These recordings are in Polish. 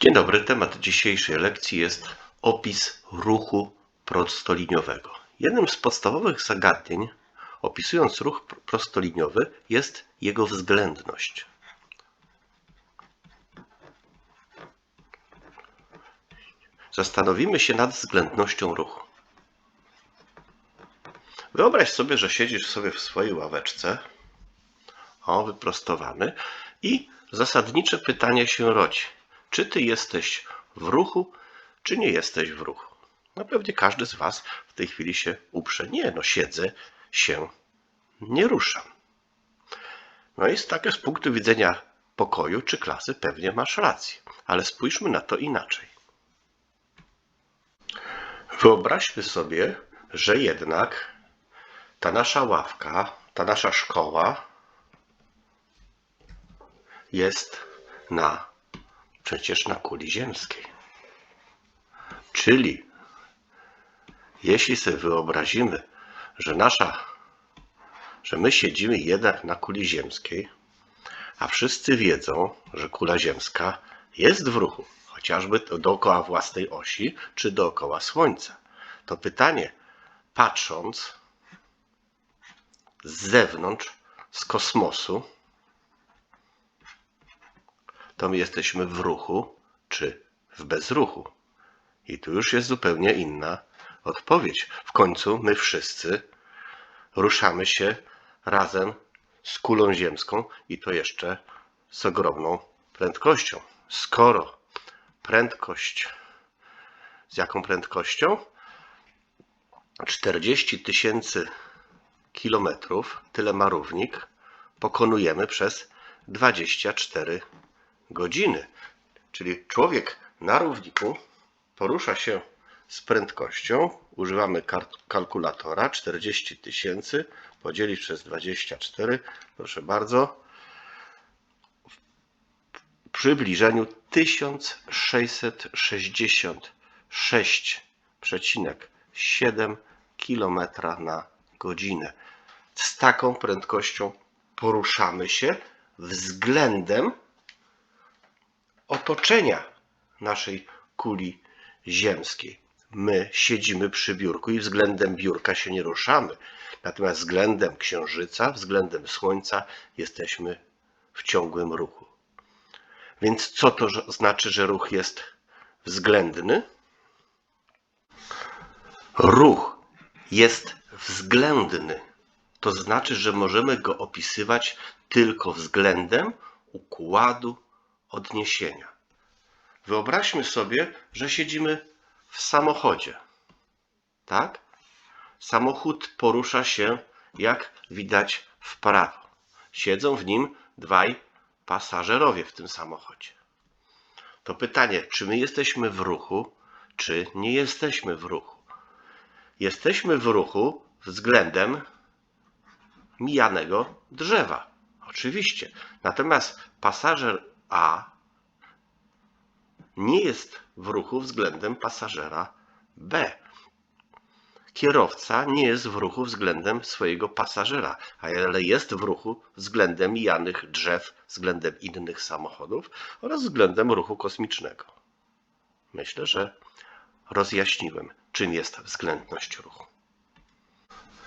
Dzień dobry. Temat dzisiejszej lekcji jest opis ruchu prostoliniowego. Jednym z podstawowych zagadnień, opisując ruch pr- prostoliniowy, jest jego względność. Zastanowimy się nad względnością ruchu. Wyobraź sobie, że siedzisz sobie w swojej ławeczce, o, wyprostowany, i zasadnicze pytanie się rodzi. Czy ty jesteś w ruchu, czy nie jesteś w ruchu? No pewnie każdy z was w tej chwili się uprze. Nie, no siedzę, się nie ruszam. No i z takie z punktu widzenia pokoju czy klasy pewnie masz rację. Ale spójrzmy na to inaczej. Wyobraźmy sobie, że jednak ta nasza ławka, ta nasza szkoła jest na przecież na kuli ziemskiej. Czyli jeśli sobie wyobrazimy, że nasza, że my siedzimy jednak na kuli ziemskiej, a wszyscy wiedzą, że kula ziemska jest w ruchu, chociażby dookoła własnej osi, czy dookoła Słońca, to pytanie, patrząc z zewnątrz, z kosmosu, to my jesteśmy w ruchu czy w bezruchu. I tu już jest zupełnie inna odpowiedź. W końcu my wszyscy ruszamy się razem z kulą ziemską i to jeszcze z ogromną prędkością. Skoro prędkość, z jaką prędkością? 40 tysięcy kilometrów, tyle ma równik, pokonujemy przez 24 godziny. Czyli człowiek na równiku porusza się z prędkością, używamy kalkulatora 40 tysięcy podzielić przez 24, proszę bardzo, w przybliżeniu 1666,7 km na godzinę. Z taką prędkością poruszamy się względem otoczenia naszej kuli ziemskiej. My siedzimy przy biurku i względem biurka się nie ruszamy. Natomiast względem księżyca, względem słońca jesteśmy w ciągłym ruchu. Więc co to znaczy, że ruch jest względny? Ruch jest względny. To znaczy, że możemy go opisywać tylko względem układu odniesienia. Wyobraźmy sobie, że siedzimy w samochodzie. Tak? Samochód porusza się, jak widać, w prawo. Siedzą w nim dwaj pasażerowie w tym samochodzie. To pytanie, czy my jesteśmy w ruchu, czy nie jesteśmy w ruchu? Jesteśmy w ruchu względem mijanego drzewa. Oczywiście. Natomiast pasażer A nie jest w ruchu względem pasażera B. Kierowca nie jest w ruchu względem swojego pasażera, ale jest w ruchu względem mijanych drzew, względem innych samochodów oraz względem ruchu kosmicznego. Myślę, że rozjaśniłem, czym jest względność ruchu.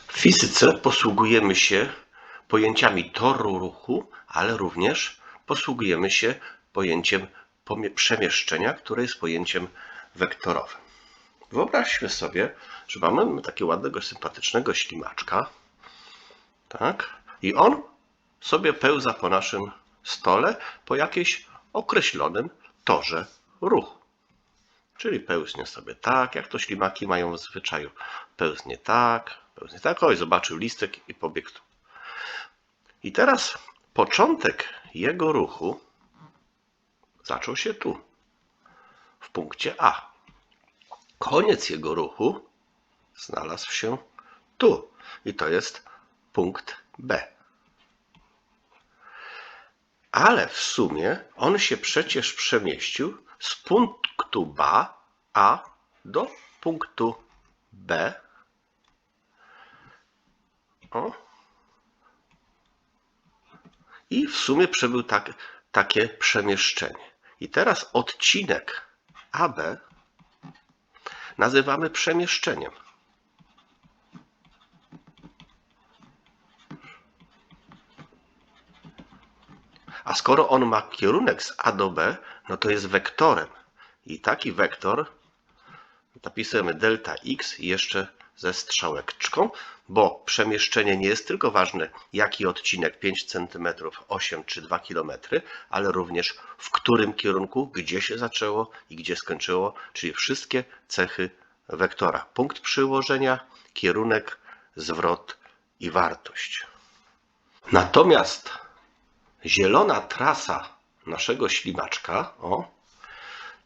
W fizyce posługujemy się pojęciami toru ruchu, ale również posługujemy się pojęciem przemieszczenia, które jest pojęciem wektorowym. Wyobraźmy sobie, że mamy takiego ładnego, sympatycznego ślimaczka, tak? I on sobie pełza po naszym stole po jakimś określonym torze ruchu. Czyli pełznie sobie tak, jak to ślimaki mają w zwyczaju. Pełznie tak, pełznie tak. Oj, zobaczył listek i pobiegł tu. I teraz początek jego ruchu zaczął się tu, w punkcie A. Koniec jego ruchu znalazł się tu. I to jest punkt B. Ale w sumie on się przecież przemieścił z punktu B A do punktu B. O. I w sumie przebył tak, takie przemieszczenie. I teraz odcinek AB nazywamy przemieszczeniem. A skoro on ma kierunek z A do B, no to jest wektorem. I taki wektor napisujemy delta x jeszcze ze strzałeczką, bo przemieszczenie nie jest tylko ważne, jaki odcinek 5 cm, 8 czy 2 km, ale również w którym kierunku, gdzie się zaczęło i gdzie skończyło, czyli wszystkie cechy wektora. Punkt przyłożenia, kierunek, zwrot i wartość. Natomiast zielona trasa naszego ślimaczka, o,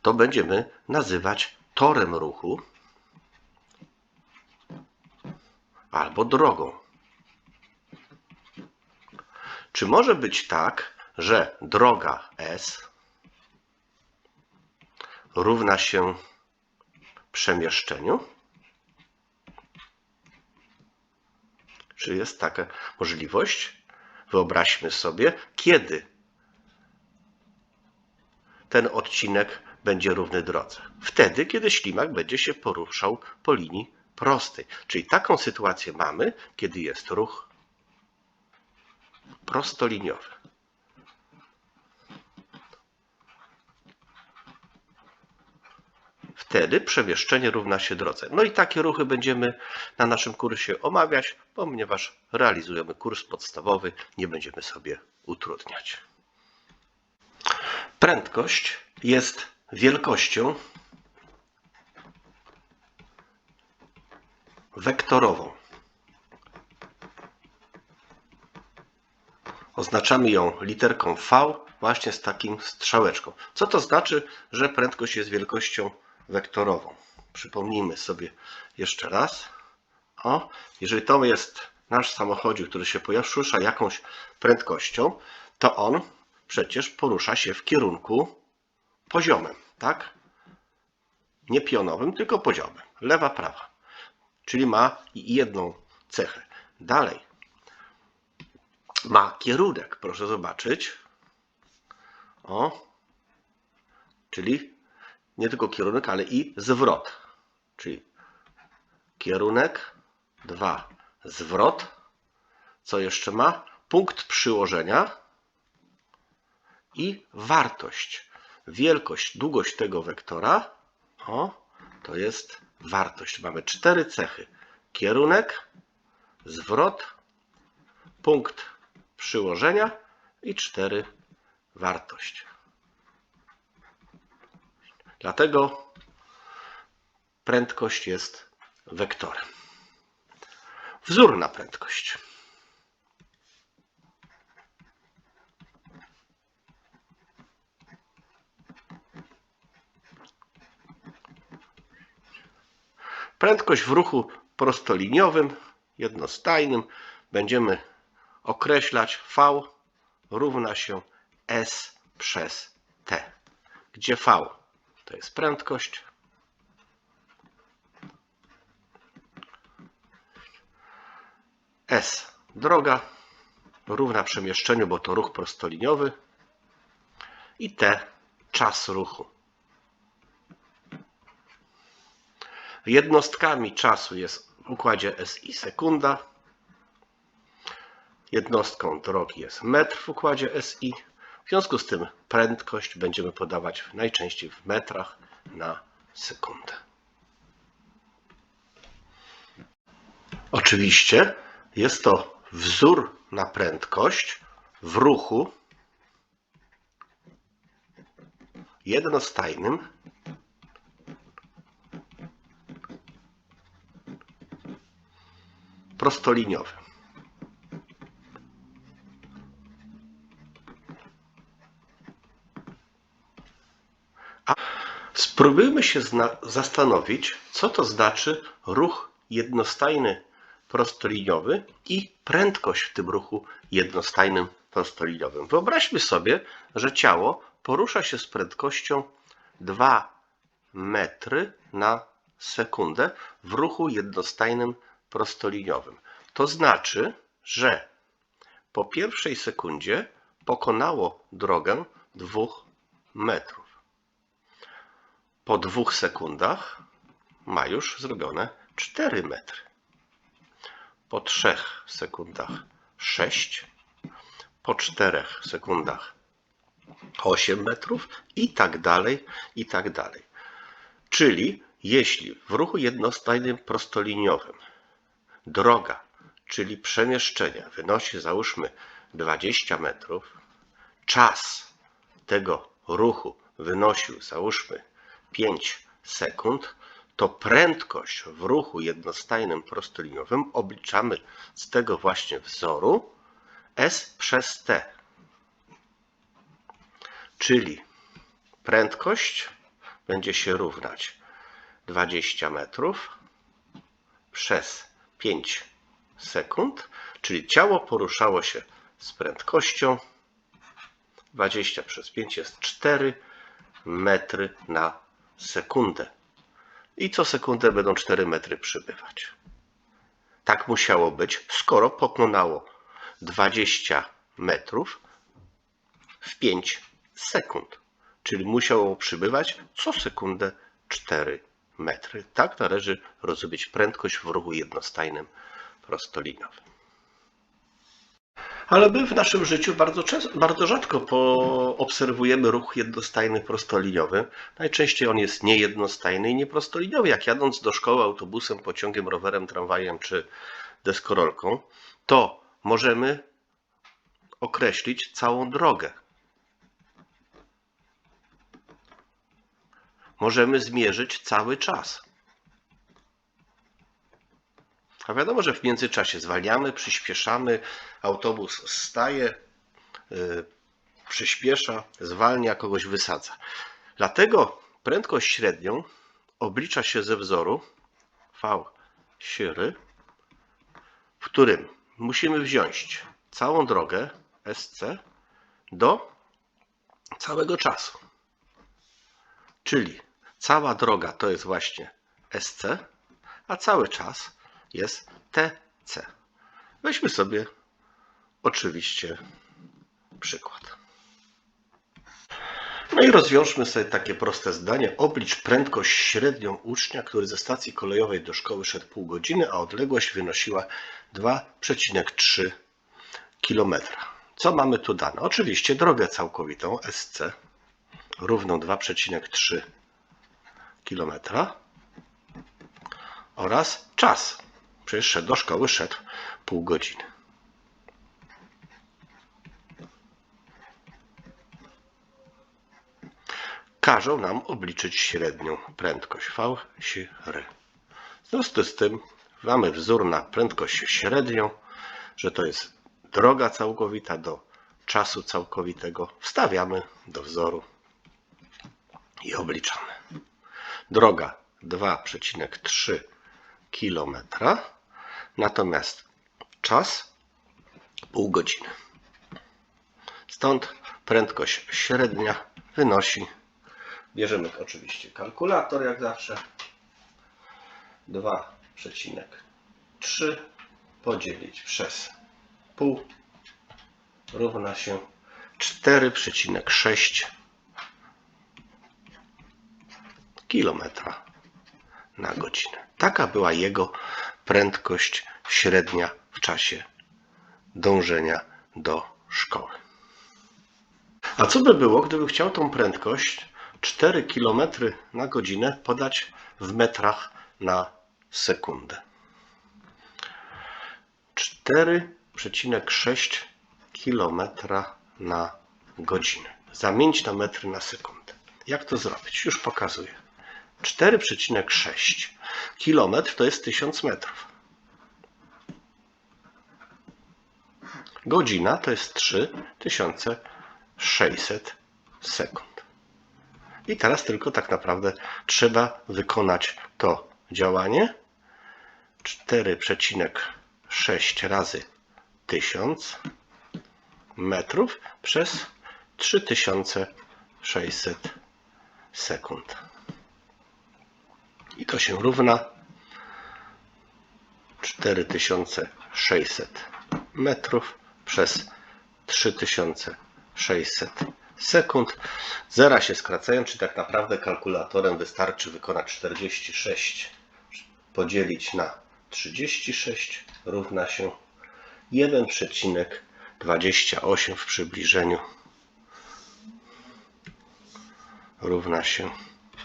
to będziemy nazywać torem ruchu albo drogą. Czy może być tak, że droga S równa się przemieszczeniu? Czy jest taka możliwość? Wyobraźmy sobie, kiedy ten odcinek będzie równy drodze. Wtedy, kiedy ślimak będzie się poruszał po linii prostej. Czyli taką sytuację mamy, kiedy jest ruch prostoliniowy. Wtedy przemieszczenie równa się drodze. No i takie ruchy będziemy na naszym kursie omawiać, ponieważ realizujemy kurs podstawowy, nie będziemy sobie utrudniać. Prędkość jest wielkością wektorową. Oznaczamy ją literką V właśnie z takim strzałeczką. Co to znaczy, że prędkość jest wielkością wektorową? Przypomnijmy sobie jeszcze raz. O, jeżeli to jest nasz samochodzik, który się porusza jakąś prędkością, to on przecież porusza się w kierunku poziomem, tak? Nie pionowym, tylko poziomem. Lewa, prawa. Czyli ma jedną cechę. Dalej. Ma kierunek, proszę zobaczyć. O. Czyli nie tylko kierunek, ale i zwrot. Czyli kierunek, dwa, zwrot. Co jeszcze ma? Punkt przyłożenia i wartość. Wielkość, długość tego wektora o, to jest wartość. Mamy cztery cechy. Kierunek, zwrot, punkt przyłożenia i cztery wartość. Dlatego prędkość jest wektorem. Wzór na prędkość. Prędkość w ruchu prostoliniowym, jednostajnym będziemy określać V równa się S przez T, gdzie V? To jest prędkość, S. Droga równa przemieszczeniu, bo to ruch prostoliniowy. I T. Czas ruchu. Jednostkami czasu jest w układzie SI sekunda. Jednostką drogi jest metr w układzie SI. W związku z tym prędkość będziemy podawać najczęściej w metrach na sekundę. Oczywiście jest to wzór na prędkość w ruchu jednostajnym prostoliniowy. A spróbujmy się zastanowić, co to znaczy ruch jednostajny prostoliniowy i prędkość w tym ruchu jednostajnym prostoliniowym. Wyobraźmy sobie, że ciało porusza się z prędkością 2 metry na sekundę w ruchu jednostajnym prostoliniowym. To znaczy, że po pierwszej sekundzie pokonało drogę 2 metrów. po dwóch sekundach ma już zrobione 4 metry. Po 3 sekundach 6, po 4 sekundach 8 metrów i tak dalej, i tak dalej. Czyli jeśli w ruchu jednostajnym prostoliniowym droga, czyli przemieszczenia wynosi załóżmy 20 metrów, czas tego ruchu wynosił załóżmy 5 sekund, to prędkość w ruchu jednostajnym prostoliniowym obliczamy z tego właśnie wzoru S przez T. Czyli prędkość będzie się równać 20 metrów przez 5 sekund, czyli ciało poruszało się z prędkością 20 przez 5 jest 4 metry na sekundę. I co sekundę będą 4 metry przybywać. Tak musiało być, skoro pokonało 20 metrów w 5 sekund. Czyli musiało przybywać co sekundę 4 metry. Tak należy rozumieć prędkość w ruchu jednostajnym prostolinowym. Ale my w naszym życiu bardzo, często, bardzo rzadko obserwujemy ruch jednostajny prostoliniowy. Najczęściej on jest niejednostajny i nieprostoliniowy. Jak jadąc do szkoły autobusem, pociągiem, rowerem, tramwajem czy deskorolką, to możemy określić całą drogę. Możemy zmierzyć cały czas. A wiadomo, że w międzyczasie zwalniamy, przyspieszamy, autobus staje, yy, przyspiesza, zwalnia, kogoś wysadza. Dlatego prędkość średnią oblicza się ze wzoru V siry, w którym musimy wziąć całą drogę SC do całego czasu. Czyli cała droga to jest właśnie SC, a cały czas jest TC. Weźmy sobie oczywiście przykład. No i rozwiążmy sobie takie proste zdanie. Oblicz prędkość średnią ucznia, który ze stacji kolejowej do szkoły szedł pół godziny, a odległość wynosiła 2,3 km. Co mamy tu dane? Oczywiście drogę całkowitą SC równą 2,3 km oraz czas. Przecież szedł do szkoły, szedł pół godziny. Każą nam obliczyć średnią prędkość V r. W związku z tym mamy wzór na prędkość średnią, że to jest droga całkowita do czasu całkowitego. Wstawiamy do wzoru i obliczamy. Droga 2,3 km, natomiast czas pół godziny. Stąd prędkość średnia wynosi, bierzemy oczywiście kalkulator jak zawsze, 2,3 podzielić przez pół równa się 4,6 km na godzinę. Taka była jego prędkość średnia w czasie dążenia do szkoły. A co by było, gdyby chciał tą prędkość 4 km na godzinę podać w metrach na sekundę? 4,6 km na godzinę. Zamienić na metry na sekundę. Jak to zrobić? Już pokazuję. 4,6 km to jest 1000 metrów. Godzina to jest 3600 sekund. I teraz tylko tak naprawdę trzeba wykonać to działanie. 4,6 razy 1000 metrów przez 3600 sekund. I to się równa 4600 metrów przez 3600 sekund. Zera się skracają, czy tak naprawdę kalkulatorem wystarczy wykonać 46 podzielić na 36 równa się 1,28 w przybliżeniu równa się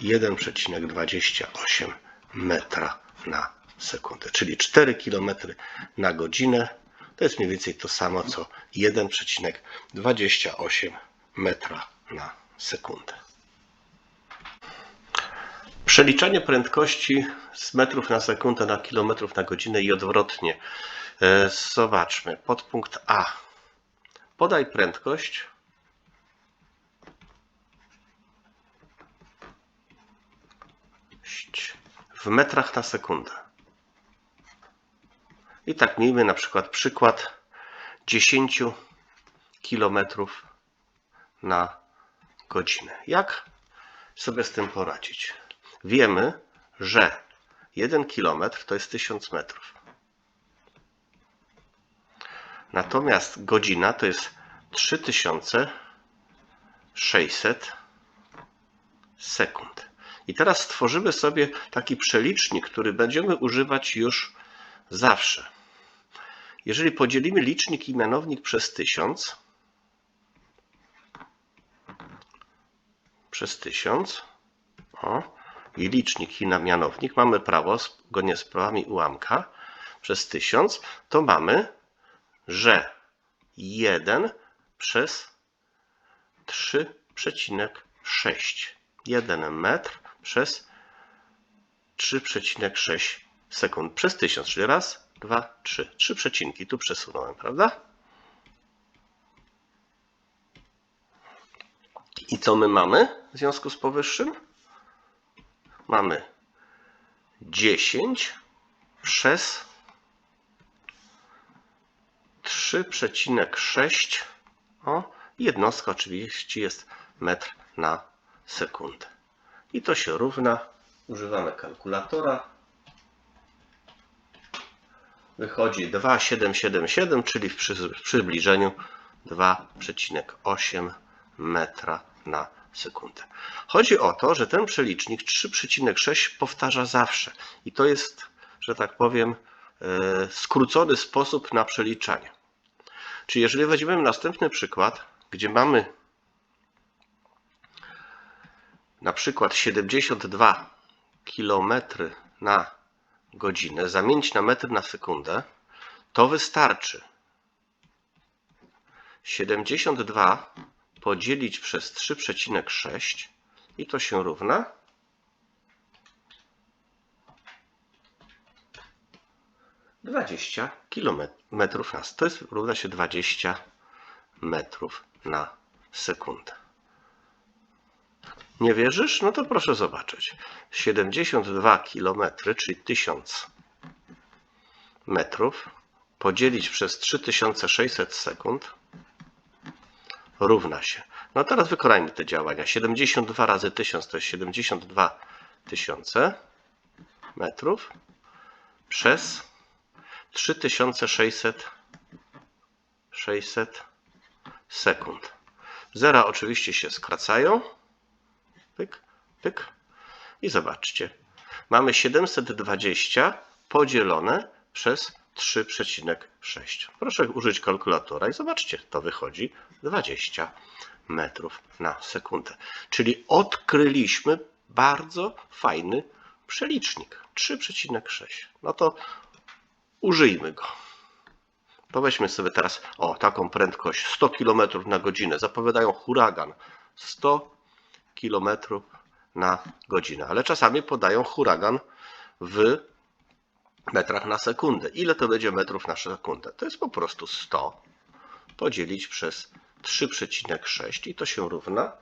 1,28 metra na sekundę, czyli 4 km na godzinę. To jest mniej więcej to samo co 1,28 metra na sekundę. Przeliczanie prędkości z metrów na sekundę na kilometrów na godzinę i odwrotnie. E, Zobaczmy, podpunkt A. Podaj prędkość w metrach na sekundę. I tak miejmy na przykład przykład 10 km na godzinę. Jak sobie z tym poradzić? Wiemy, że 1 km to jest 1000 metrów. Natomiast godzina to jest 3600 sekund. I teraz stworzymy sobie taki przelicznik, który będziemy używać już zawsze. Jeżeli podzielimy licznik i mianownik przez 1000, przez 1000, o, i licznik i mianownik, mamy prawo, zgodnie z prawami ułamka, przez 1000, to mamy, że 1 przez 3,6. 1 metr przez 3,6 sekund przez 1000, czyli raz, dwa, trzy. Trzy przecinki tu przesunąłem, prawda? I co my mamy w związku z powyższym? Mamy 10 przez 3,6. O, jednostka oczywiście jest metr na sekundę. I to się równa. Używamy kalkulatora. Wychodzi 2,777, czyli w przy- w przybliżeniu 2,8 metra na sekundę. Chodzi o to, że ten przelicznik 3,6 powtarza zawsze. I to jest, że tak powiem, e, skrócony sposób na przeliczanie. Czyli jeżeli weźmiemy następny przykład, gdzie mamy na przykład 72 km na godzinę zamienić na metr na sekundę, to wystarczy 72 podzielić przez 3,6 i to się równa 20 km na to jest równa się 20 metrów na sekundę. Nie wierzysz? No to proszę zobaczyć. 72 km, czyli 1000 metrów, podzielić przez 3600 sekund równa się. No teraz wykonajmy te działania. 72 razy 1000 to jest 72 tysiące metrów przez 3600 600 sekund. Zera oczywiście się skracają. Pyk, pyk. I zobaczcie. Mamy 720 podzielone przez 3,6. Proszę użyć kalkulatora i zobaczcie, to wychodzi 20 metrów na sekundę. Czyli odkryliśmy bardzo fajny przelicznik 3,6. No to użyjmy go. To weźmy sobie teraz o taką prędkość 100 km na godzinę. Zapowiadają huragan 100 km na godzinę, ale czasami podają huragan w metrach na sekundę. Ile to będzie metrów na sekundę? To jest po prostu 100 podzielić przez 3,6 i to się równa.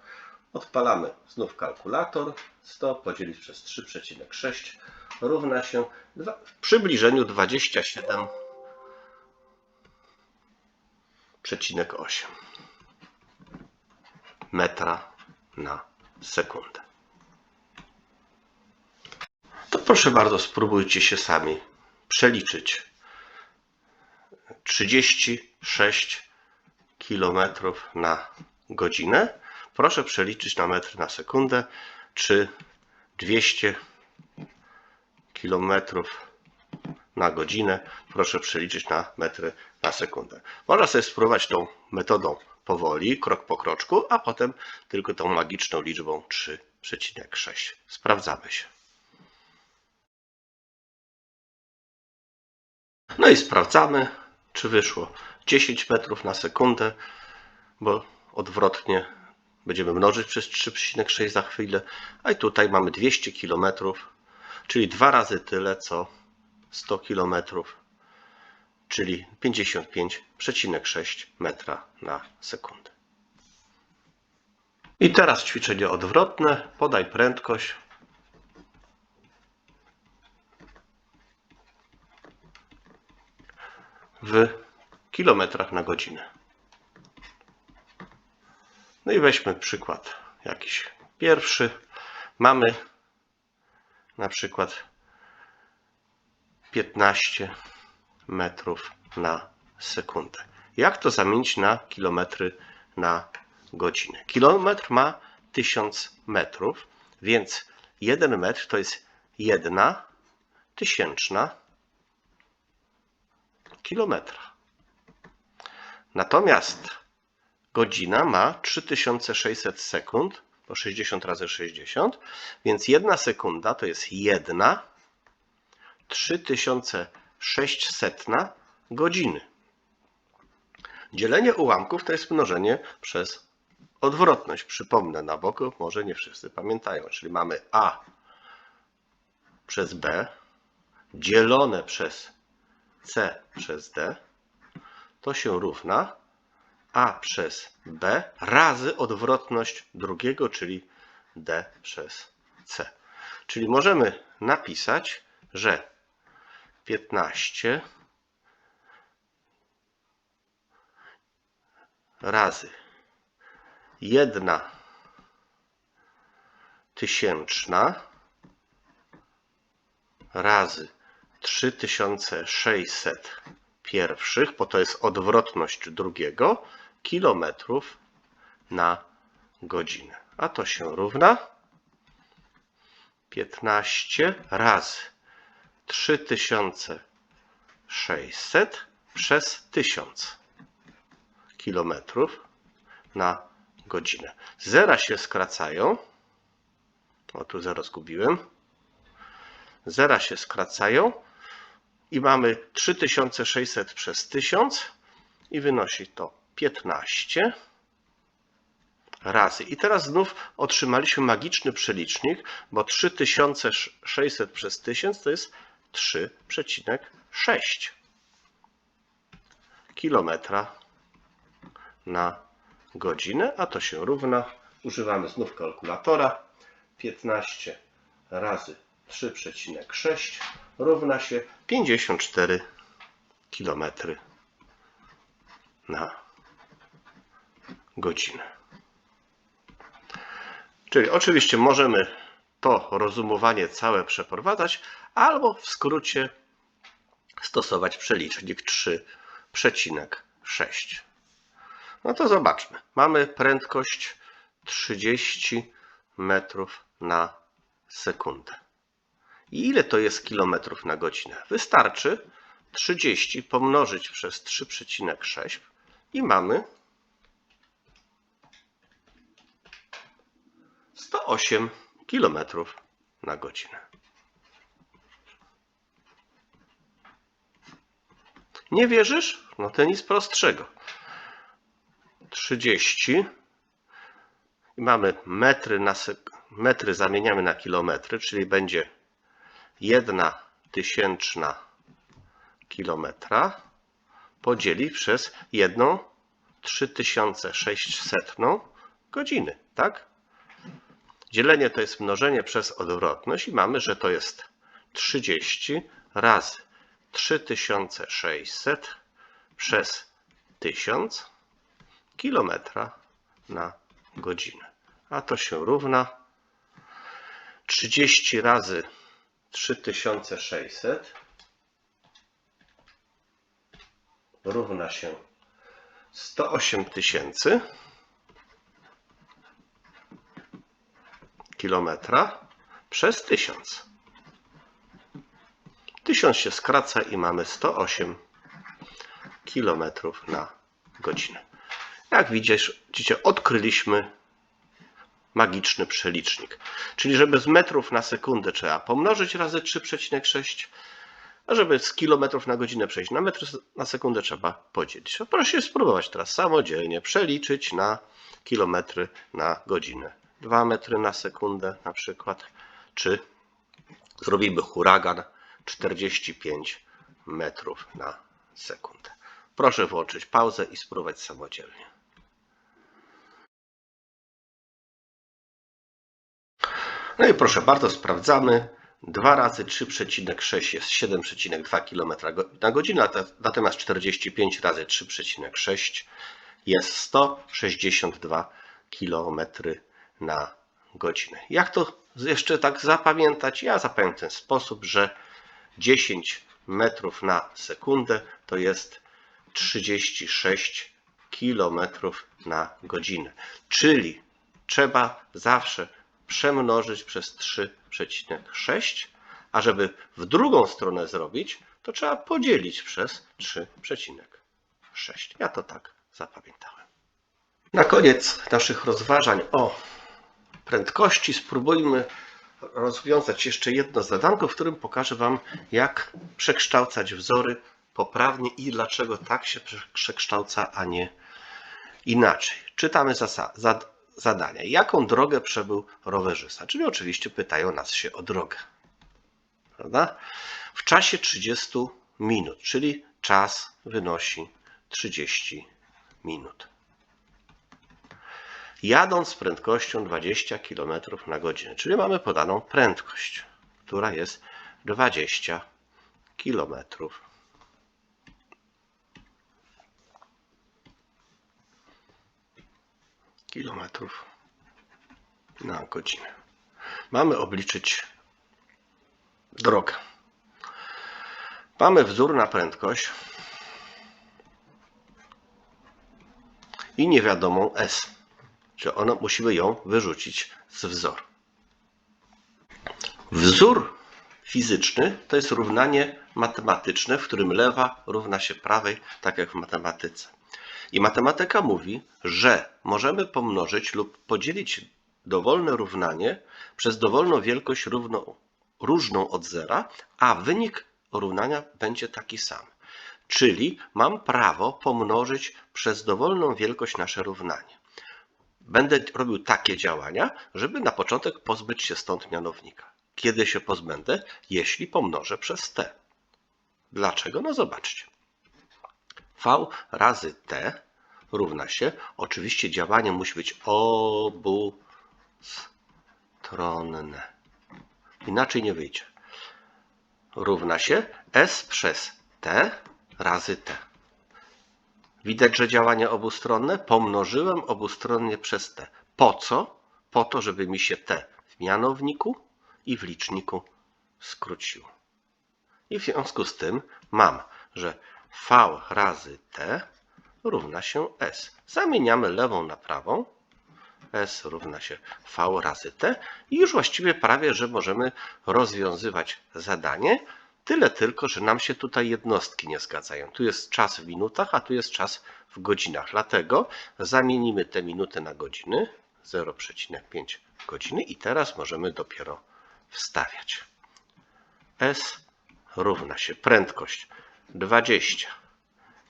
Odpalamy znów kalkulator. 100 podzielić przez 3,6 równa się w przybliżeniu 27,8 metra na sekundę. To proszę bardzo, spróbujcie się sami przeliczyć. 36 km na godzinę Proszę przeliczyć na metry na sekundę, czy 200 km na godzinę proszę przeliczyć na metry na sekundę. Można sobie spróbować tą metodą powoli, krok po kroczku, a potem tylko tą magiczną liczbą 3,6. Sprawdzamy się. No i sprawdzamy, czy wyszło 10 metrów na sekundę, bo odwrotnie będziemy mnożyć przez 3,6 za chwilę, a i tutaj mamy 200 km, czyli dwa razy tyle co 100 km, czyli 55,6 metra na sekundę. I teraz ćwiczenie odwrotne. Podaj prędkość. w kilometrach na godzinę. No i weźmy przykład jakiś pierwszy. Mamy na przykład 15 metrów na sekundę. Jak to zamienić na kilometry na godzinę? Kilometr ma 1000 metrów, więc 1 metr to jest 1 tysięczna kilometra. Natomiast godzina ma 3600 sekund, bo 60 razy 60, więc jedna sekunda to jest jedna 3600 godziny. Dzielenie ułamków to jest mnożenie przez odwrotność. Przypomnę na boku, może nie wszyscy pamiętają. Czyli mamy a przez b dzielone przez c przez d to się równa a przez b razy odwrotność drugiego, czyli d przez c. Czyli możemy napisać, że 15 razy 1 tysięczna razy 3600 pierwszych, bo to jest odwrotność drugiego, kilometrów na godzinę. A to się równa 15 razy 3600 przez 1000 kilometrów na godzinę. Zera się skracają. O, tu zero zgubiłem. Zera się skracają i mamy 3600 przez 1000 i wynosi to 15 razy. I teraz znów otrzymaliśmy magiczny przelicznik, bo 3600 przez 1000 to jest 3,6 kilometra na godzinę, a to się równa, używamy znów kalkulatora, 15 razy 3,6 równa się 54 km na godzinę. Czyli oczywiście możemy to rozumowanie całe przeprowadzać, albo w skrócie stosować przelicznik 3,6. No to zobaczmy. Mamy prędkość 30 metrów na sekundę. I ile to jest kilometrów na godzinę? Wystarczy 30 pomnożyć przez 3,6 i mamy 108 km na godzinę. Nie wierzysz? No to nic prostszego. 30 i mamy metry na metry zamieniamy na kilometry, czyli będzie 1 tysięczna kilometra podzieli przez 1 3600 godziny, tak? Dzielenie to jest mnożenie przez odwrotność i mamy, że to jest 30 razy 3600 przez 1000 kilometra na godzinę. A to się równa 30 razy 3600 równa się 108 tysięcy km przez 1000. 1000 się skraca i mamy 108 km na godzinę. Jak widzisz, widzicie, odkryliśmy magiczny przelicznik. Czyli żeby z metrów na sekundę trzeba pomnożyć razy 3,6, a żeby z kilometrów na godzinę przejść na metry na sekundę trzeba podzielić. Proszę spróbować teraz samodzielnie przeliczyć na kilometry na godzinę. 2 metry na sekundę na przykład, czy zrobimy huragan 45 metrów na sekundę. Proszę włączyć pauzę i spróbować samodzielnie. No i proszę bardzo, sprawdzamy. 2 razy 3,6 jest 7,2 km na godzinę, natomiast 45 razy 3,6 jest 162 km na godzinę. Jak to jeszcze tak zapamiętać? Ja zapamiętam w ten sposób, że 10 metrów na sekundę to jest 36 km na godzinę. Czyli trzeba zawsze przemnożyć przez 3,6, a żeby w drugą stronę zrobić, to trzeba podzielić przez 3,6. Ja to tak zapamiętałem. Na koniec naszych rozważań o prędkości spróbujmy rozwiązać jeszcze jedno zadanko, w którym pokażę Wam, jak przekształcać wzory poprawnie i dlaczego tak się przekształca, a nie inaczej. Czytamy zadania. Jaką drogę przebył rowerzysta? Czyli oczywiście pytają nas się o drogę. Prawda? W czasie 30 minut, czyli czas wynosi 30 minut. Jadąc z prędkością 20 km na godzinę, czyli mamy podaną prędkość, która jest 20 km kilometrów na godzinę. Mamy obliczyć drogę. Mamy wzór na prędkość i niewiadomą S, że ona musimy ją wyrzucić z wzoru. Wzór fizyczny to jest równanie matematyczne, w którym lewa równa się prawej, tak jak w matematyce. I matematyka mówi, że możemy pomnożyć lub podzielić dowolne równanie przez dowolną wielkość różną od zera, a wynik równania będzie taki sam. Czyli mam prawo pomnożyć przez dowolną wielkość nasze równanie. Będę robił takie działania, żeby na początek pozbyć się stąd mianownika. Kiedy się pozbędę? Jeśli pomnożę przez t. Dlaczego? No zobaczcie v razy t równa się, oczywiście działanie musi być obustronne. Inaczej nie wyjdzie. Równa się s przez t razy t. Widać, że działanie obustronne pomnożyłem obustronnie przez t. Po co? Po to, żeby mi się t w mianowniku i w liczniku skróciło. I w związku z tym mam, że v razy t równa się s. Zamieniamy lewą na prawą. s równa się v razy t i już właściwie prawie, że możemy rozwiązywać zadanie. Tyle tylko, że nam się tutaj jednostki nie zgadzają. Tu jest czas w minutach, a tu jest czas w godzinach. Dlatego zamienimy te minuty na godziny. 0,5 godziny i teraz możemy dopiero wstawiać. S równa się prędkość 20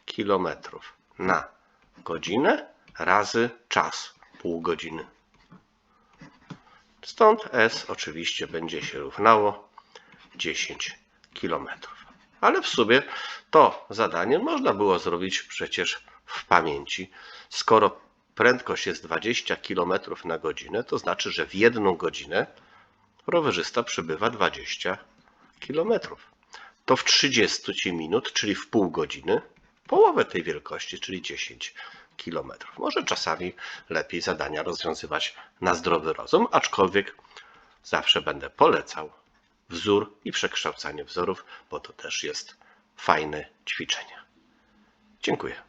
km na godzinę razy czas pół godziny. Stąd S oczywiście będzie się równało 10 km. Ale w sumie to zadanie można było zrobić przecież w pamięci. Skoro prędkość jest 20 km na godzinę, to znaczy, że w jedną godzinę rowerzysta przybywa 20 kilometrów to w 30 minut, czyli w pół godziny, połowę tej wielkości, czyli 10 km. Może czasami lepiej zadania rozwiązywać na zdrowy rozum, aczkolwiek zawsze będę polecał wzór i przekształcanie wzorów, bo to też jest fajne ćwiczenie. Dziękuję.